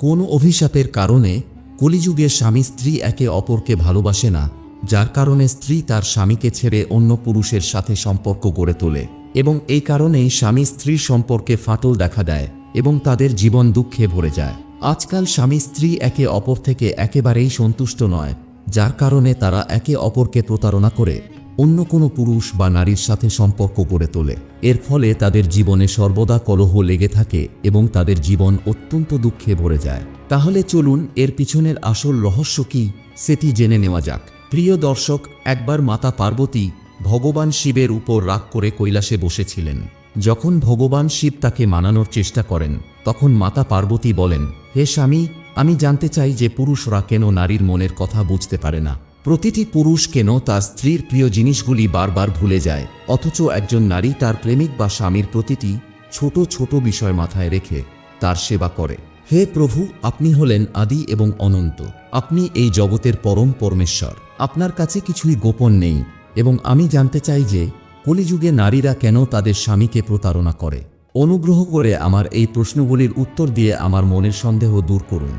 কোন অভিশাপের কারণে কলিযুগে স্বামী স্ত্রী একে অপরকে ভালোবাসে না, যার কারণে স্ত্রী তার স্বামীকে ছেড়ে অন্য পুরুষের সাথে সম্পর্ক গড়ে তোলে এবং এই কারণেই স্বামী স্ত্রীর সম্পর্কে ফাটল দেখা দেয় এবং তাদের জীবন দুঃখে ভরে যায়। আজকাল স্বামী স্ত্রী একে অপর থেকে একেবারেই সন্তুষ্ট নয়, যার কারণে তারা একে অপরকে প্রতারণা করে অন্য কোনো পুরুষ বা নারীর সাথে সম্পর্ক গড়ে তোলে। এর ফলে তাদের জীবনে সর্বদা কলহ লেগে থাকে এবং তাদের জীবন অত্যন্ত দুঃখে ভরে যায়। তাহলে চলুন এর পিছনের আসল রহস্য কি, সেটি জেনে নেওয়া যাক। প্রিয় দর্শক, একবার মাতা পার্বতী ভগবান শিবের উপর রাগ করে কৈলাসে বসেছিলেন। যখন ভগবান শিব তাকে মানানোর চেষ্টা করেন, তখন মাতা পার্বতী বলেন, হে স্বামী, আমি জানতে চাই যে পুরুষরা কেন নারীর মনের কথা বুঝতে পারে না। প্রতিটি পুরুষ কেন তার স্ত্রীর প্রিয় জিনিসগুলি বারবার ভুলে যায়? অথচ একজন নারী তার প্রেমিক বা স্বামীর প্রতিটি ছোট ছোট বিষয় মাথায় রেখে তার সেবা করে। হে প্রভু, আপনি হলেন আদি এবং অনন্ত। আপনি এই জগতের পরম পরমেশ্বর। আপনার কাছে কিছুই গোপন নেই এবং আমি জানতে চাই যে, কলিযুগে নারীরা কেন তাদের স্বামীকে প্রতারণা করে? অনুগ্রহ করে আমার এই প্রশ্নগুলির উত্তর দিয়ে আমার মনের সন্দেহ দূর করুন।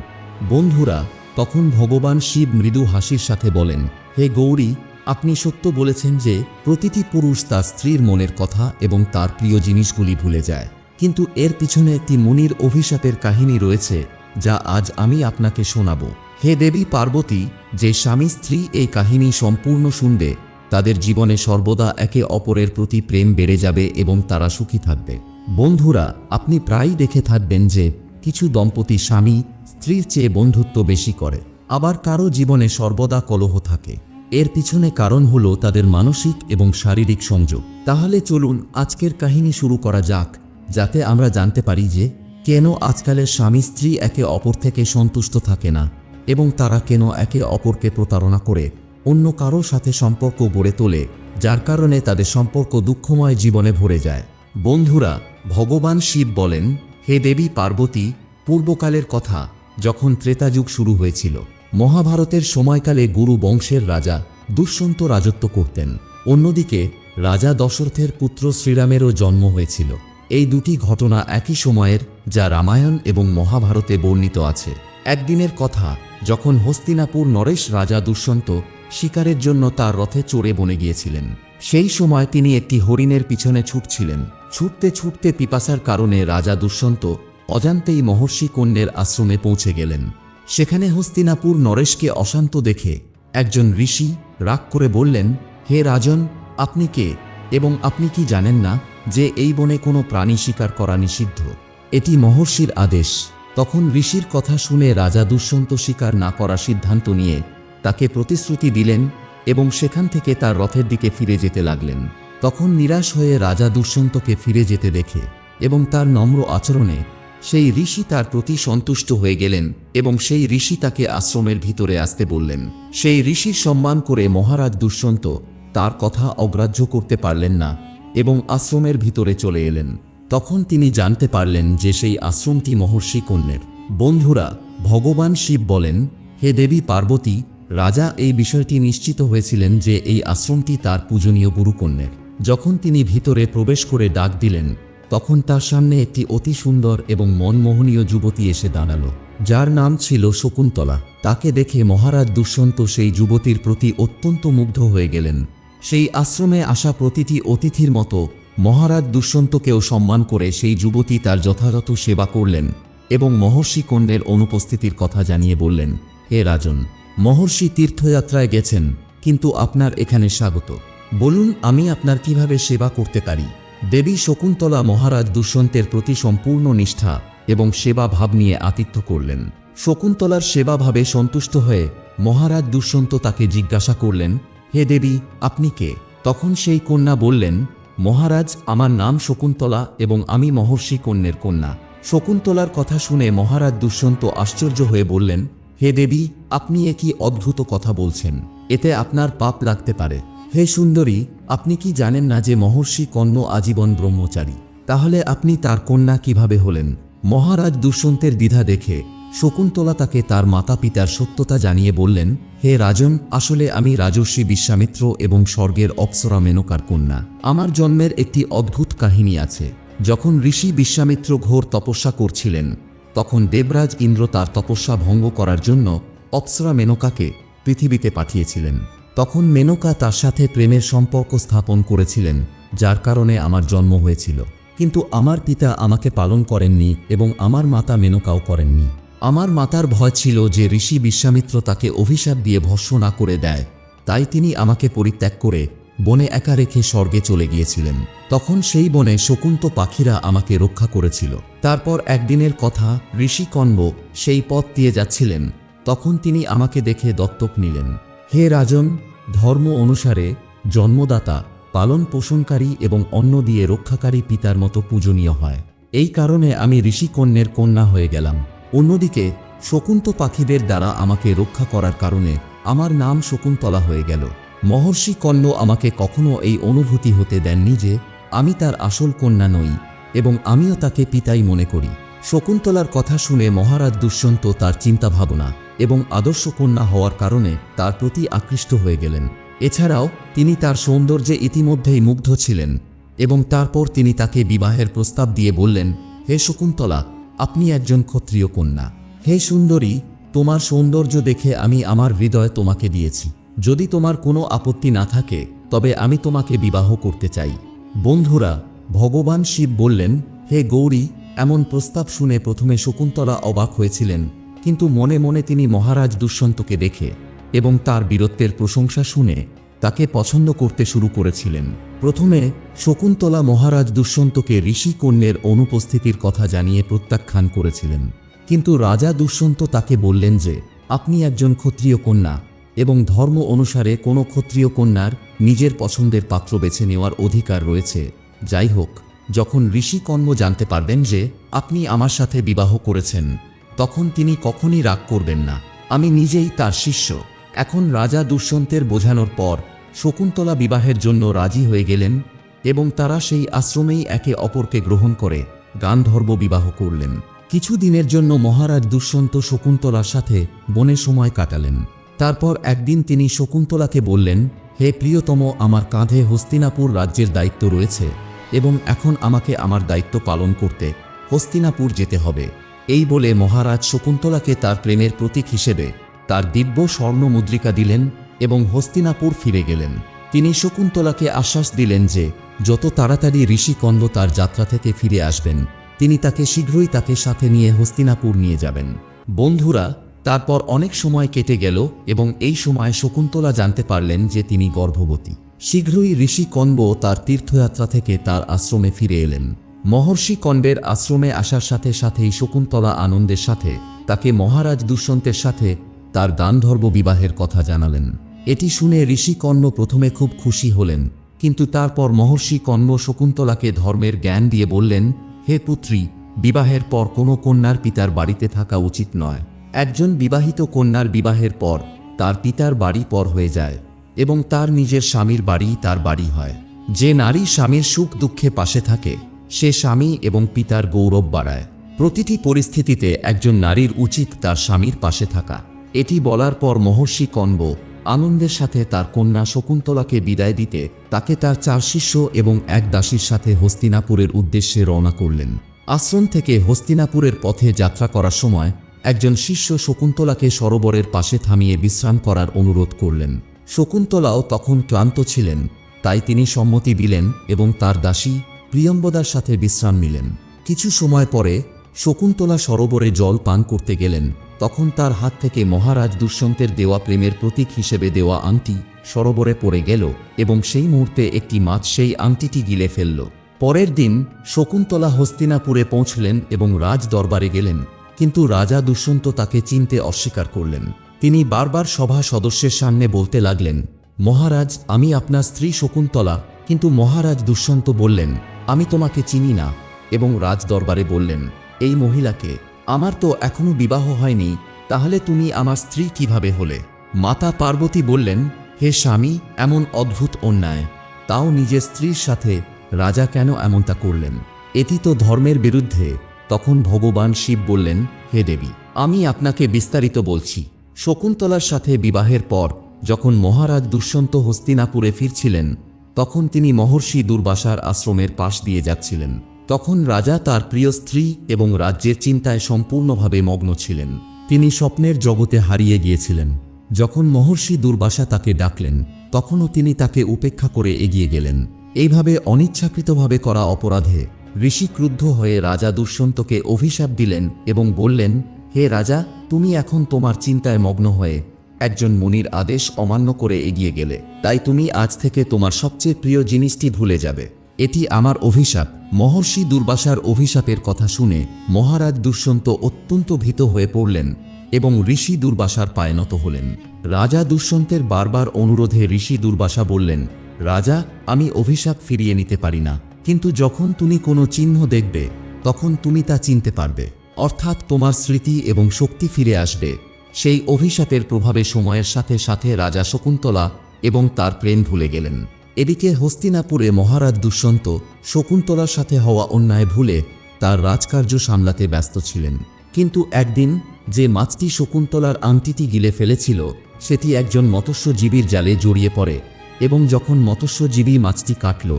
বন্ধুরা তখন ভগবান শিব মৃদু হাসির সাথে বলেন, হে গৌরী, আপনি সত্য বলেছেন যে প্রতিটি পুরুষ তার স্ত্রীর মনের কথা এবং তার প্রিয় জিনিসগুলি ভুলে যায়। কিন্তু এর পিছনে একটি মুনির অভিশাপের কাহিনী রয়েছে, যা আজ আমি আপনাকে শোনাব। হে দেবী পার্বতী, যে স্বামী স্ত্রী এই কাহিনী সম্পূর্ণ শুনবে, তাদের জীবনে সর্বদা একে অপরের প্রতি প্রেম বেড়ে যাবে এবং তারা সুখী থাকবে। বন্ধুরা, আপনি প্রায়ই দেখে থাকবেন যে কিছু দম্পতি স্বামী স্ত্রীর চেয়ে বন্ধুত্ব বেশি করে। আবার কারও জীবনে সর্বদা কলহ থাকে। এর পিছনে কারণ হলো তাদের মানসিক এবং শারীরিক সংযোগ। তাহলে চলুন আজকের কাহিনী শুরু করা যাক, যাতে আমরা জানতে পারি যে কেন আজকালের স্বামী স্ত্রী একে অপর থেকে সন্তুষ্ট থাকে না এবং তারা কেন একে অপরকে প্রতারণা করে। অন্য কারও সাথে সম্পর্ক গড়ে তোলে, যার কারণে তাদের সম্পর্ক দুঃখময় জীবনে ভরে যায়। বন্ধুরা, ভগবান শিব বলেন, হে দেবী পার্বতী, পূর্বকালের কথা যখন ত্রেতাযুগ শুরু হয়েছিল, মহাভারতের সময়কালে গুরু বংশের রাজা দুষ্যন্ত রাজত্ব করতেন। অন্যদিকে, রাজা দশরথের পুত্র শ্রীরামেরও জন্ম হয়েছিল। এই দুটি ঘটনা একই সময়ের, যা রামায়ণ এবং মহাভারতে বর্ণিত আছে। একদিনের কথা, যখন হস্তিনাপুর নরেশ রাজা দুষ্যন্ত শিকারের জন্য তার রথে চড়ে বনে গিয়েছিলেন। সেই সময় তিনি একটি হরিণের পিছনে ছুটছিলেন। ছুটতে ছুটতে পিপাসার কারণে রাজা দুষ্যন্ত অজান্তেই মহর্ষি কন্যের আশ্রমে পৌঁছে গেলেন। সেখানে হস্তিনাপুর নরেশকে অশান্ত দেখে একজন ঋষি রাগ করে বললেন, হে রাজন, আপনি কে? এবং আপনি কি জানেন না যে এই বনে কোনো প্রাণী শিকার করা নিষিদ্ধ? এটি মহর্ষির আদেশ। তখন ঋষির কথা শুনে রাজা দুষ্যন্ত শিকার না করার সিদ্ধান্ত নিয়ে তাকে প্রতিশ্রুতি দিলেন এবং সেখান থেকে তার রথের দিকে ফিরে যেতে লাগলেন। তখন নিরাশ হয়ে রাজা দুষ্যন্তকে ফিরে যেতে দেখে এবং তার নম্র আচরণে সেই ঋষি তার প্রতি সন্তুষ্ট হয়ে গেলেন এবং সেই ঋষি তাকে আশ্রমের ভিতরে আসতে বললেন। সেই ঋষির সম্মান করে মহারাজ দুষ্যন্ত তার কথা অগ্রাহ্য করতে পারলেন না এবং আশ্রমের ভিতরে চলে এলেন। তখন তিনি জানতে পারলেন যে সেই আশ্রমটি মহর্ষি কন্যের। বন্ধুরা, ভগবান শিব বলেন, হে দেবী পার্বতী, রাজা এই বিষয়টি নিশ্চিত হয়েছিলেন যে এই আশ্রমটি তার পূজনীয় গুরুকন্যের। যখন তিনি ভিতরে প্রবেশ করে ডাক দিলেন তখন তার সামনে একটি অতি সুন্দর এবং মনমোহনীয় যুবতী এসে দাঁড়াল। যার নাম ছিল শকুন্তলা। তাকে দেখে মহারাজ দুষ্যন্ত সেই যুবতীর প্রতি অত্যন্ত মুগ্ধ হয়ে গেলেন। সেই আশ্রমে আসা প্রতিটি অতিথির মতো মহারাজ দুষ্যন্তকেও সম্মান করে সেই যুবতী তার যথাযথ সেবা করলেন এবং মহর্ষি কণ্ডের অনুপস্থিতির কথা জানিয়ে বললেন, হে রাজন, মহর্ষি তীর্থযাত্রায় গেছেন, কিন্তু আপনার এখানে স্বাগত। বলুন, আমি আপনার কীভাবে সেবা করতে পারি? দেবী শকুন্তলা মহারাজ দুষ্যন্তের প্রতি সম্পূর্ণ নিষ্ঠা এবং সেবা ভাব নিয়ে আতিথ্য করলেন। শকুন্তলার সেবা ভাবে সন্তুষ্ট হয়ে মহারাজ দুষ্যন্ত তাকে জিজ্ঞাসা করলেন, হে দেবী, আপনি কে? তখন সেই কন্যা বললেন, মহারাজ, আমার নাম শকুন্তলা এবং আমি মহর্ষি কন্যের কন্যা। শকুন্তলার কথা শুনে মহারাজ দুষ্যন্ত আশ্চর্য হয়ে বললেন, হে দেবী, আপনি এ কি অদ্ভুত কথা বলছেন। এতে আপনার পাপ লাগতে পারে। হে সুন্দরী, আপনি কি জানেন না যে মহর্ষি কর্ণ আজীবন ব্রহ্মচারী? তাহলে আপনি তার কন্যা কীভাবে হলেন? মহারাজ দুষ্যন্তের দ্বিধা দেখে শকুন্তলা তাকে তার মাতা পিতার সত্যতা জানিয়ে বললেন, হে রাজন, আসলে আমি রাজর্ষি বিশ্বামিত্র এবং স্বর্গের অপ্সরা মেনকার কন্যা। আমার জন্মের একটি অদ্ভুত কাহিনী আছে। যখন ঋষি বিশ্বামিত্র ঘোর তপস্যা করছিলেন, তখন দেবরাজ ইন্দ্র তার তপস্যা ভঙ্গ করার জন্য অপ্সরা মেনকাকে পৃথিবীতে পাঠিয়েছিলেন। তখন মেনকা তার সাথে প্রেমের সম্পর্ক স্থাপন করেছিলেন, যার কারণে আমার জন্ম হয়েছিল। কিন্তু আমার পিতা আমাকে পালন করেননি এবং আমার মাতা মেনকাও করেননি। আমার মাতার ভয় ছিল যে ঋষি বিশ্বামিত্র তাকে অভিশাপ দিয়ে ভস্য না করে দেয়। তাই তিনি আমাকে পরিত্যাগ করে বনে একা রেখে স্বর্গে চলে গিয়েছিলেন। তখন সেই বনে শকুন্ত পাখিরা আমাকে রক্ষা করেছিল। তারপর একদিনের কথা ঋষি কণ্ব সেই পথ দিয়ে যাচ্ছিলেন। তখন তিনি আমাকে দেখে দত্তক নিলেন। হে রাজন, ধর্ম অনুসারে জন্মদাতা পালন পোষণকারী এবং অন্ন দিয়ে রক্ষাকারী পিতার মতো পূজনীয় হয়। এই কারণে আমি ঋষিকন্যের কন্যা হয়ে গেলাম। অন্যদিকে, শকুন্ত পাখিদের দ্বারা আমাকে রক্ষা করার কারণে আমার নাম শকুন্তলা হয়ে গেল। মহর্ষি কণ্য আমাকে কখনো এই অনুভূতি হতে দেননি যে আমি তার আসল কন্যা নই এবং আমিও তাকে পিতাই মনে করি। শকুন্তলার কথা শুনে মহারাজ দুষ্যন্ত তার চিন্তাভাবনা এবং আদর্শ কন্যা হওয়ার কারণে তার প্রতি আকৃষ্ট হয়ে গেলেন। এছাড়াও তিনি তার সৌন্দর্যে ইতিমধ্যেই মুগ্ধ ছিলেন এবং তারপর তিনি তাকে বিবাহের প্রস্তাব দিয়ে বললেন, হে শকুন্তলা, আপনি একজন ক্ষত্রিয় কন্যা। হে সুন্দরী, তোমার সৌন্দর্য দেখে আমি আমার হৃদয় তোমাকে দিয়েছি। যদি তোমার কোনো আপত্তি না থাকে, তবে আমি তোমাকে বিবাহ করতে চাই। বন্ধুরা, ভগবান শিব বললেন, হে গৌরী, এমন প্রস্তাব শুনে প্রথমে শকুন্তলা অবাক হয়েছিলেন। কিন্তু মনে মনে তিনি মহারাজ দুষ্যন্তকে দেখে এবং তার বীরত্বের প্রশংসা শুনে তাকে পছন্দ করতে শুরু করেছিলেন। প্রথমে শকুন্তলা মহারাজ দুষ্যন্তকে ঋষি কন্যের অনুপস্থিতির কথা জানিয়ে প্রত্যাখ্যান করেছিলেন। কিন্তু রাজা দুষ্যন্ত তাকে বললেন যে, আপনি একজন ক্ষত্রিয় কন্যা এবং ধর্ম অনুসারে কোনো ক্ষত্রিয় কন্যার নিজের পছন্দের পাত্র বেছে নেওয়ার অধিকার রয়েছে। যাই হোক, যখন ঋষি জানতে পারবেন যে, আপনি আমার সাথে বিবাহ করেছেন তখন তিনি কখনই রাগ করবেন না। আমি নিজেই তার শিষ্য। এখন রাজা দুষ্যন্তের বোঝানোর পর শকুন্তলা বিবাহের জন্য রাজি হয়ে গেলেন এবং তারা সেই আশ্রমেই একে অপরকে গ্রহণ করে গান্ধর্ব বিবাহ করলেন। কিছু দিনের জন্য মহারাজ দুষ্যন্ত শকুন্তলার সাথে বনে সময় কাটালেন। তারপর একদিন তিনি শকুন্তলাকে বললেন, হে প্রিয়তম, আমার কাঁধে হস্তিনাপুর রাজ্যের দায়িত্ব রয়েছে এবং এখন আমাকে আমার দায়িত্ব পালন করতে হস্তিনাপুর যেতে হবে। এই বলে মহারাজ শকুন্তলাকে তার প্রেমের প্রতীক হিসেবে তার দিব্য স্বর্ণ মুদ্রিকা দিলেন এবং হস্তিনাপুর ফিরে গেলেন। তিনি শকুন্তলাকে আশ্বাস দিলেন যে, যত তাড়াতাড়ি ঋষিকন্দ তার যাত্রা থেকে ফিরে আসবেন, তিনি তাকে শীঘ্রই তাকে সাথে নিয়ে হস্তিনাপুর নিয়ে যাবেন। বন্ধুরা, তারপর অনেক সময় কেটে গেল এবং এই সময় শকুন্তলা জানতে পারলেন যে তিনি গর্ভবতী। শীঘ্রই ঋষি কন্ব তার তীর্থযাত্রা থেকে তার আশ্রমে ফিরে এলেন। মহর্ষি কণ্ডের আশ্রমে আসার সাথে সাথেই শকুন্তলা আনন্দের সাথে তাকে মহারাজ দুষ্যন্তের সাথে তার গান্ধর্ব বিবাহের কথা জানালেন। এটি শুনে ঋষি কর্ণ প্রথমে খুব খুশি হলেন, কিন্তু তারপর মহর্ষি কর্ণ শকুন্তলাকে ধর্মের জ্ঞান দিয়ে বললেন, হে পুত্রী, বিবাহের পর কোনো কন্যার পিতার বাড়িতে থাকা উচিত নয়। একজন বিবাহিত কন্যার বিবাহের পর তার পিতার বাড়ি পর হয়ে যায় এবং তার নিজের স্বামীর বাড়ি তার বাড়ি হয়। যে নারী স্বামীর সুখ দুঃখে পাশে থাকে সে স্বামী এবং পিতার গৌরব বাড়ায়। প্রতিটি পরিস্থিতিতে একজন নারীর উচিত তার স্বামীর পাশে থাকা। এটি বলার পর মহর্ষি কণ্ব আনন্দের সাথে তার কন্যা শকুন্তলাকে বিদায় দিতে তাকে তার চার শিষ্য এবং এক দাসীর সাথে হস্তিনাপুরের উদ্দেশ্যে রওনা করলেন। আশ্রম থেকে হস্তিনাপুরের পথে যাত্রা করার সময় একজন শিষ্য শকুন্তলাকে সরোবরের পাশে থামিয়ে বিশ্রাম করার অনুরোধ করলেন। শকুন্তলাও তখন ক্লান্ত ছিলেন, তাই তিনি সম্মতি দিলেন এবং তার দাসী প্রিয়ম্বদার সাথে বিশ্রাম নিলেন। কিছু সময় পরে শকুন্তলা সরোবরে জল পান করতে গেলেন। তখন তার হাত থেকে মহারাজ দুষ্যন্তের দেওয়া প্রেমের প্রতীক হিসেবে দেওয়া আংটি সরোবরে পড়ে গেল এবং সেই মুহূর্তে একটি মাছ সেই আংটিটি গিলে ফেলল। পরের দিন শকুন্তলা হস্তিনাপুরে পৌঁছলেন এবং রাজ দরবারে গেলেন। কিন্তু রাজা দুষ্যন্ত তাকে চিনতে অস্বীকার করলেন। তিনি বারবার সভা সদস্যের সামনে বলতে লাগলেন, মহারাজ, আমি আপনার স্ত্রী শকুন্তলা। কিন্তু মহারাজ দুষ্যন্ত বললেন আমি তোমাকে চিনি না, এবং রাজ দরবারে বললেন, এই মহিলাকে, আমার তো এখনও বিবাহ হয়নি, তাহলে তুমি আমার স্ত্রী কীভাবে হলে? মাতা পার্বতী বললেন, হে স্বামী, এমন অদ্ভুত অন্যায়, তাও নিজের স্ত্রীর সাথে রাজা কেন এমনটা করলেন? এটি তো ধর্মের বিরুদ্ধে। তখন ভগবান শিব বললেন, হে দেবী, আমি আপনাকে বিস্তারিত বলছি। শকুন্তলার সাথে বিবাহের পর, যখন মহারাজ দুষ্যন্ত হস্তিনাপুরে ফিরছিলেন তখন তিনি মহর্ষি দুর্বাসার আশ্রমের পাশ দিয়ে যাচ্ছিলেন। তখন রাজা তার প্রিয় স্ত্রী এবং রাজ্যের চিন্তায় সম্পূর্ণভাবে মগ্ন ছিলেন। তিনি স্বপ্নের জগতে হারিয়ে গিয়েছিলেন। যখন মহর্ষি দুর্বাসা তাকে ডাকলেন, তখনও তিনি তাকে উপেক্ষা করে এগিয়ে গেলেন। এইভাবে অনিচ্ছাকৃতভাবে করা অপরাধে ঋষি ক্রুদ্ধ হয়ে রাজা দুষ্যন্তকে অভিশাপ দিলেন এবং বললেন, হে রাজা, তুমি এখন তোমার চিন্তায় মগ্ন হয়ে একজন মুনির আদেশ অমান্য করে এগিয়ে গেলে। তাই তুমি আজ থেকে তোমার সবচেয়ে প্রিয় জিনিসটি ভুলে যাবে। এটি আমার অভিশাপ। মহর্ষি দুর্বাসার অভিশাপের কথা শুনে মহারাজ দুষ্যন্ত অত্যন্ত ভীত হয়ে পড়লেন এবং ঋষি দুর্বাসার পায়ে নত হলেন। রাজা দুষ্যন্তের বারবার অনুরোধে ঋষি দুর্বাসা বললেন, রাজা, আমি অভিশাপ ফিরিয়ে নিতে পারি না। কিন্তু যখন তুমি কোনো চিহ্ন দেখবে, তখন তুমি তা চিনতে পারবে। অর্থাৎ তোমার স্মৃতি এবং শক্তি ফিরে আসবে। সেই অভিশাপের প্রভাবে সময়ের সাথে সাথে রাজা শকুন্তলা এবং তার প্রেম ভুলে গেলেন। এদিকে হস্তিনাপুরে মহারাজ দুষ্যন্ত শকুন্তলার সাথে হওয়া অন্যায় ভুলে তার রাজকার্য সামলাতে ব্যস্ত ছিলেন। কিন্তু একদিন যে মাছটি শকুন্তলার আংটিটি গিলে ফেলেছিল, সেটি একজন মৎস্যজীবীর জালে জড়িয়ে পড়ে এবং যখন মৎস্যজীবী মাছটি কাটল,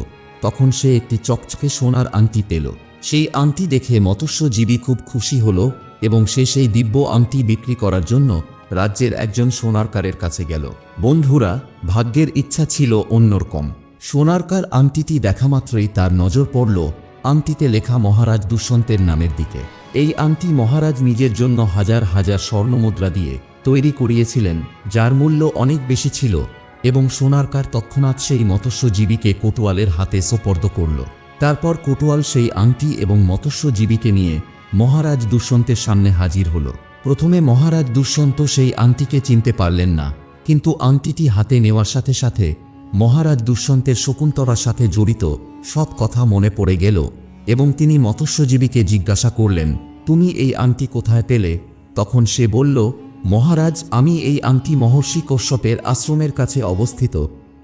তখন সে একটি চকচকে সোনার আংটি পেল। সেই আংটি দেখে মৎস্যজীবী খুব খুশি হল এবং সে সেই দিব্য আংটি বিক্রি করার জন্য রাজ্যের একজন সোনারকারের কাছে গেল। বন্ধুরা, ভাগ্যের ইচ্ছা ছিল অন্যরকম। সোনারকার আংটিটি দেখা মাত্রই তার নজর পড়ল আংটিতে লেখা মহারাজ দুষ্যন্তের নামের দিকে। এই আংটি মহারাজ নিজের জন্য হাজার হাজার স্বর্ণমুদ্রা দিয়ে তৈরি করিয়েছিলেন, যার মূল্য অনেক বেশি ছিল এবং সোনারকার তৎক্ষণাৎ সেই মৎস্যজীবীকে কোটোয়ালের হাতে সোপর্দ করল। তারপর কোটোয়াল সেই আংটি এবং মৎস্যজীবীকে নিয়ে মহারাজ দুষ্যন্তের সামনে হাজির হল। প্রথমে মহারাজ দুষ্যন্ত সেই আংটিকে চিনতে পারলেন না, কিন্তু আংটিটি হাতে নেওয়ার সাথে সাথে মহারাজ দুষ্যন্তের শকুন্তলার সাথে জড়িত সব কথা মনে পড়ে গেল এবং তিনি মৎস্যজীবীকে জিজ্ঞাসা করলেন, তুমি এই আংটি কোথায় পেলে? তখন সে বলল, মহারাজ, আমি এই আংটি মহর্ষি কশ্যপের আশ্রমের কাছে অবস্থিত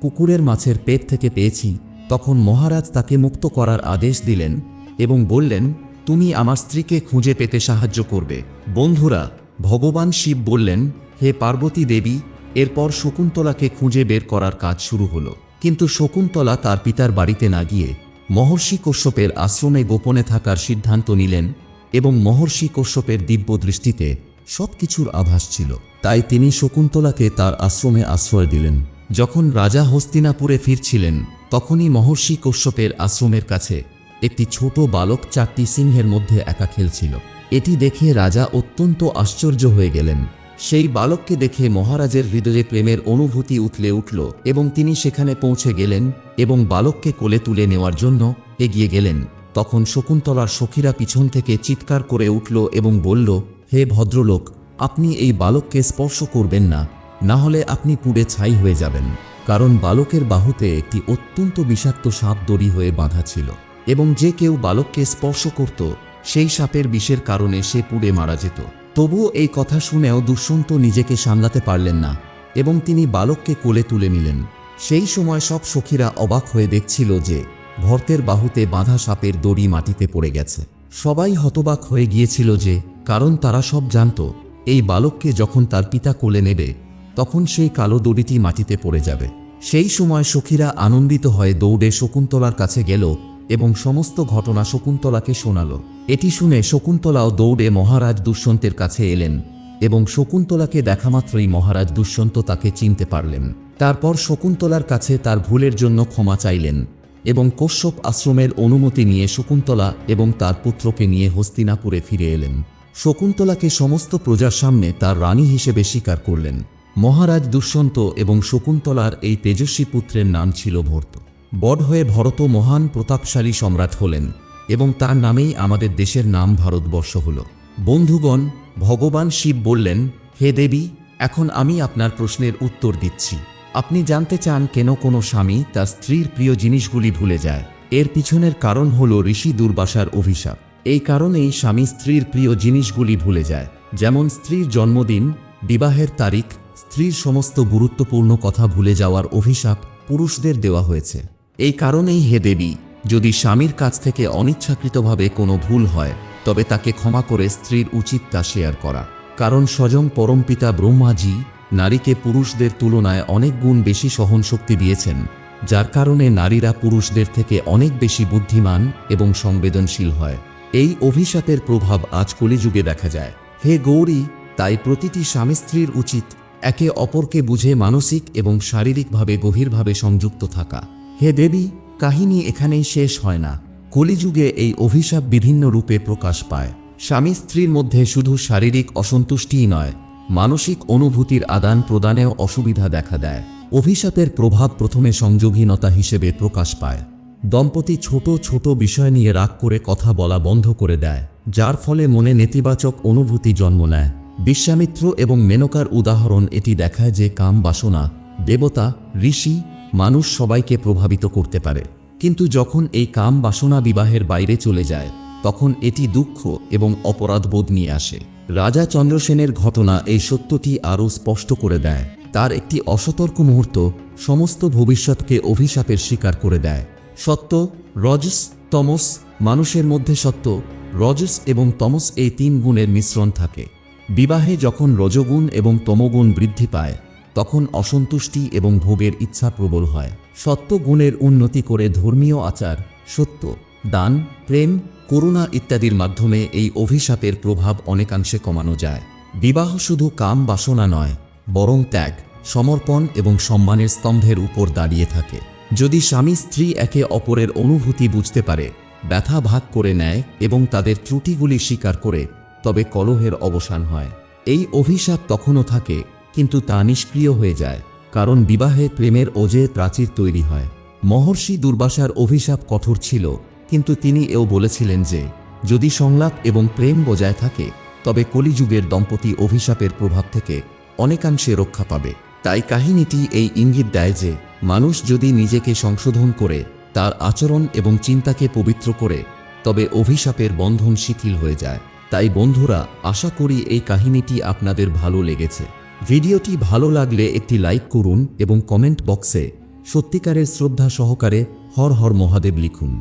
কুকুরের মাছের পেট থেকে পেয়েছি। তখন মহারাজ তাকে মুক্ত করার আদেশ দিলেন এবং বললেন তুমি আমার স্ত্রীকে খুঁজে পেতে সাহায্য করবে। বন্ধুরা, ভগবান শিব বললেন, হে পার্বতী দেবী, এরপর শকুন্তলাকে খুঁজে বের করার কাজ শুরু হলো। কিন্তু শকুন্তলা তার পিতার বাড়িতে না গিয়ে মহর্ষি কশ্যপের আশ্রমে গোপনে থাকার সিদ্ধান্ত নিলেন এবং মহর্ষি কশ্যপের দিব্য দৃষ্টিতে সব কিছুর আভাস ছিল। তাই তিনি শকুন্তলাকে তার আশ্রমে আশ্রয় দিলেন। যখন রাজা হস্তিনাপুরে ফিরছিলেন, তখনই মহর্ষি কশ্যপের আশ্রমের কাছে একটি ছোট বালক চারটি সিংহের মধ্যে একা খেলছিল। এটি দেখে রাজা অত্যন্ত আশ্চর্য হয়ে গেলেন। সেই বালককে দেখে মহারাজের হৃদয়ে প্রেমের অনুভূতি উঠলে উঠল এবং তিনি সেখানে পৌঁছে গেলেন এবং বালককে কোলে তুলে নেওয়ার জন্য এগিয়ে গেলেন। তখন শকুন্তলার সখীরা পিছন থেকে চিৎকার করে উঠল এবং বলল, হে ভদ্রলোক, আপনি এই বালককে স্পর্শ করবেন না না হলে আপনি পুড়ে ছাই হয়ে যাবেন। কারণ বালকের বাহুতে একটি অত্যন্ত বিষাক্ত সাপ দড়ি হয়ে বাঁধা ছিল। এবং যে কেউ বালককে স্পর্শ করত, সেই সাপের বিষের কারণে সে পুড়ে মারা যেত। তবুও এই কথা শুনেও দুষ্যন্ত নিজেকে সামলাতে পারলেন না এবং তিনি বালককে কোলে তুলে নিলেন। সেই সময় সব সখীরা অবাক হয়ে দেখছিল যে, ভর্তের বাহুতে বাঁধা সাপের দড়ি মাটিতে পড়ে গেছে। সবাই হতবাক হয়ে গিয়েছিল যে, কারণ তারা সব জানত, এই বালককে যখন তার পিতা কোলে নেবে, তখন সেই কালো দড়িটি মাটিতে পড়ে যাবে। সেই সময় সখীরা আনন্দিত হয়ে দৌড়ে শকুন্তলার কাছে গেল এবং সমস্ত ঘটনা শকুন্তলাকে শোনাল। এটি শুনে শকুন্তলাও দৌড়ে মহারাজ দুষ্যন্তের কাছে এলেন এবং শকুন্তলাকে দেখামাত্রই মহারাজ দুষ্যন্ত তাকে চিনতে পারলেন। তারপর শকুন্তলার কাছে তার ভুলের জন্য ক্ষমা চাইলেন এবং কশ্যপ আশ্রমের অনুমতি নিয়ে শকুন্তলা এবং তার পুত্রকে নিয়ে হস্তিনাপুরে ফিরে এলেন। শকুন্তলাকে সমস্ত প্রজার সামনে তার রানী হিসেবে স্বীকার করলেন। মহারাজ দুষ্যন্ত এবং শকুন্তলার এই তেজস্বী পুত্রের নাম ছিল ভর্ত। বড় হয়ে ভরত মহান প্রতাপশালী সম্রাট হলেন এবং তার নামেই আমাদের দেশের নাম ভারতবর্ষ হল। বন্ধুগণ, ভগবান শিব বললেন, হে দেবী, এখন আমি আপনার প্রশ্নের উত্তর দিচ্ছি। আপনি জানতে চান কেন কোনো স্বামী তার স্ত্রীর প্রিয় জিনিসগুলি ভুলে যায়? এর পিছনের কারণ হল ঋষি দুর্বাসার অভিশাপ। এই কারণেই স্বামী স্ত্রীর প্রিয় জিনিসগুলি ভুলে যায়। যেমন স্ত্রীর জন্মদিন, বিবাহের তারিখ, স্ত্রীর সমস্ত গুরুত্বপূর্ণ কথা ভুলে যাওয়ার অভিশাপ পুরুষদের দেওয়া হয়েছে। এই কারণেই হে দেবী, যদি স্বামীর কাছ থেকে অনিচ্ছাকৃতভাবে কোনো ভুল হয়, তবে তাকে ক্ষমা করে স্ত্রীর উচিত তা শেয়ার করা। কারণ স্বয়ং পরমপিতা ব্রহ্মাজি নারীকে পুরুষদের তুলনায় অনেক গুণ বেশি সহনশক্তি দিয়েছেন, যার কারণে নারীরা পুরুষদের থেকে অনেক বেশি বুদ্ধিমান এবং সংবেদনশীল হয়। এই অভিশাপের প্রভাব আজ কলিযুগে দেখা যায়। হে গৌরী, তাই প্রতিটি স্বামী স্ত্রীর উচিত একে অপরকে বুঝে মানসিক এবং শারীরিকভাবে গভীরভাবে সংযুক্ত থাকা। হে দেবী, কাহিনী এখানেই শেষ হয় না। কলিযুগে এই অভিশাপ বিভিন্ন রূপে প্রকাশ পায়। স্বামী স্ত্রীর মধ্যে শুধু শারীরিক অসন্তুষ্টিই নয়, মানসিক অনুভূতির আদান প্রদানেও অসুবিধা দেখা দেয়। অভিশাপের প্রভাব প্রথমে সংযোগহীনতা হিসেবে প্রকাশ পায়। দম্পতি ছোট ছোট বিষয় নিয়ে রাগ করে কথা বলা বন্ধ করে দেয়, যার ফলে মনে নেতিবাচক অনুভূতি জন্ম নেয়। বিশ্বামিত্র এবং মেনকার উদাহরণ এটি দেখায় যে কাম বাসনা, দেবতা, ঋষি মানুষ সবাইকে প্রভাবিত করতে পারে। কিন্তু যখন এই কাম বাসনা বিবাহের বাইরে চলে যায়, তখন এটি দুঃখ এবং অপরাধবোধ নিয়ে আসে। রাজা চন্দ্রসেনের ঘটনা এই সত্যটি আরও স্পষ্ট করে দেয়। তার একটি অসতর্ক মুহূর্ত সমস্ত ভবিষ্যৎকে অভিশাপের শিকার করে দেয়। সত্য, রজস, তমস, মানুষের মধ্যে সত্য, রজস এবং তমস এই তিন গুণের মিশ্রণ থাকে। বিবাহে যখন রজগুণ এবং তমগুণ বৃদ্ধি পায় তখন অসন্তুষ্টি এবং ভোগের ইচ্ছা প্রবল হয়। সত্য গুণের উন্নতি করে ধর্মীয় আচার, সত্য, দান, প্রেম, করুণা ইত্যাদির মাধ্যমে এই অভিশাপের প্রভাব অনেকাংশে কমানো যায়। বিবাহ শুধু কাম বাসনা নয়, বরং ত্যাগ, সমর্পণ এবং সম্মানের স্তম্ভের উপর দাঁড়িয়ে থাকে। যদি স্বামী স্ত্রী একে অপরের অনুভূতি বুঝতে পারে, ব্যথা ভাগ করে নেয় এবং তাদের ত্রুটিগুলি স্বীকার করে, তবে কলহের অবসান হয়। এই অভিশাপ তখনও থাকে কিন্তু তা নিষ্ক্রিয় হয়ে যায়, কারণ বিবাহে প্রেমের ওজে প্রাচীর তৈরি হয়। মহর্ষি দুর্বাসার অভিশাপ কঠোর ছিল, কিন্তু তিনি এও বলেছিলেন যে, যদি সংলাপ এবং প্রেম বজায় থাকে, তবে কলিযুগের দম্পতি অভিশাপের প্রভাব থেকে অনেকাংশে রক্ষা পাবে। তাই কাহিনীটি এই ইঙ্গিত দেয় যে, মানুষ যদি নিজেকে সংশোধন করে, তার আচরণ এবং চিন্তাকে পবিত্র করে, তবে অভিশাপের বন্ধন শিথিল হয়ে যায়। তাই বন্ধুরা, আশা করি এই কাহিনীটি আপনাদের ভালো লেগেছে। ভিডিওটি ভালো লাগলে একটি লাইক করুন এবং কমেন্ট বক্সে সত্যিকারের শ্রদ্ধা সহকারে হর হর মহাদেব লিখুন।